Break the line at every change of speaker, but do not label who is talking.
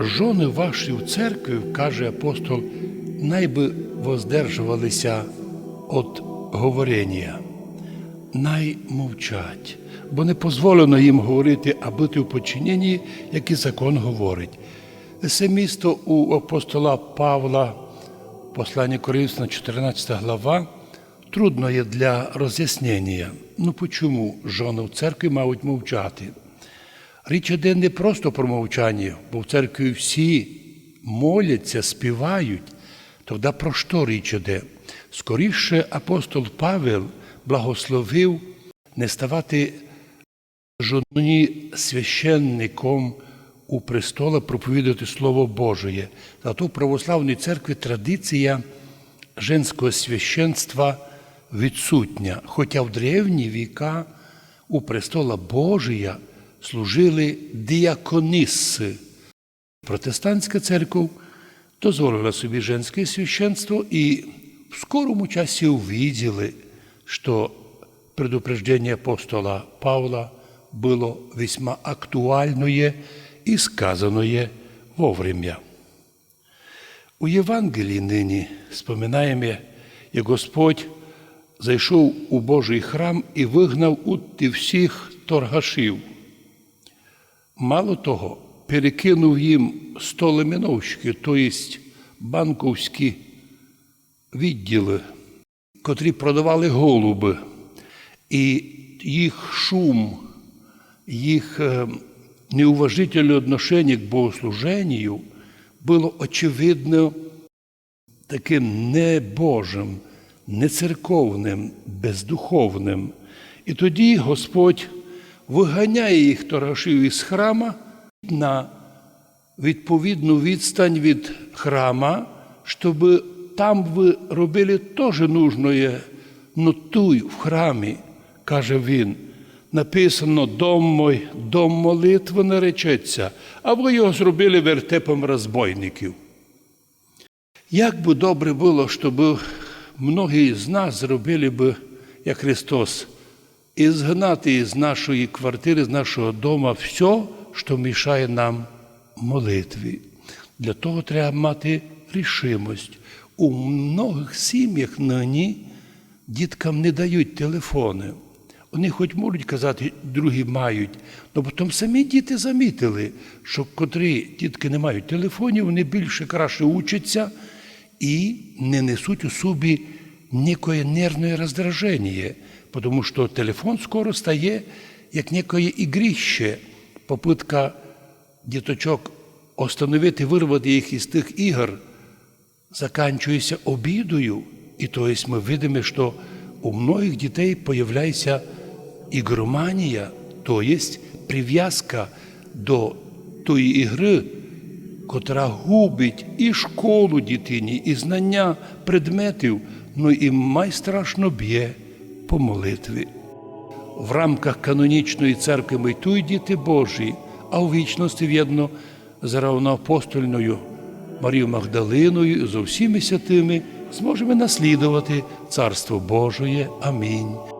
жони ваші в церкві, каже апостол, найби воздержувалися від говорення, най мовчать, бо не дозволено їм говорити, а бути в подчиненні, як і закон говорить. Це місто у апостола Павла, послання Коринфянам, 14 глава, трудно є для роз'яснення. Ну чому жони в церкві мають мовчати? Річ іде не просто про мовчання, бо в церкві всі моляться, співають. Тоді про що річ іде? Скоріше апостол Павел благословив не ставати жоні священником у престола проповідати Слово Божє. Зато в православній церкві традиція женського священства відсутня, хоча в древні віка у престола Божия служили діакониси. Протестантська церква дозволила собі женське священство і в скорому часі увидели, що предупреждение апостола Павла было весьма актуальное и сказанное вовремя. У Євангелії нині споминаємо, як Господь зайшов у Божий храм і вигнав утти всіх торгашів. Мало того, перекинув їм столеміновщики, тобто банковські відділи, котрі продавали голуби, і їх шум, їх е, неуважительне отношення к богослуженню було очевидно таким небожим, нецерковним, бездуховним. І тоді Господь виганяє їх торгашів із храма на відповідну відстань від храма, щоб там ви робили теж нужне, но туй в храмі, каже він. Написано дом мой, дом молитви наречеться, а ви його зробили вертепом розбойників. Як би добре було, щоб многі з нас зробили би, як Христос, і згнати із нашої квартири, з нашого дому все, що мішає нам молитві. Для того треба мати рішимость. У многих сім'ях нині діткам не дають телефони. Вони хоч можуть казати, другі мають, але потім самі діти замітили, що котрі дітки не мають телефонів, вони більше краще учаться і не несуть у собі ніякої нервної роздраження, тому що телефон скоро стає як некое ігрище, попитка діточок остановити, вирвати їх із тих ігор, заканчується обідою. І тобто ми видимо, що у многих дітей появляється ігроманія, тобто прив'язка до тої ігри, котра губить і школу дитині, і знання предметів, ну і майстрашно б'є по молитві. В рамках канонічної церкви ми й діти Божі, а у вічності в'єдно з равноапостольною Марією Магдалиною і з усіми святими зможемо наслідувати Царство Божоє. Амінь.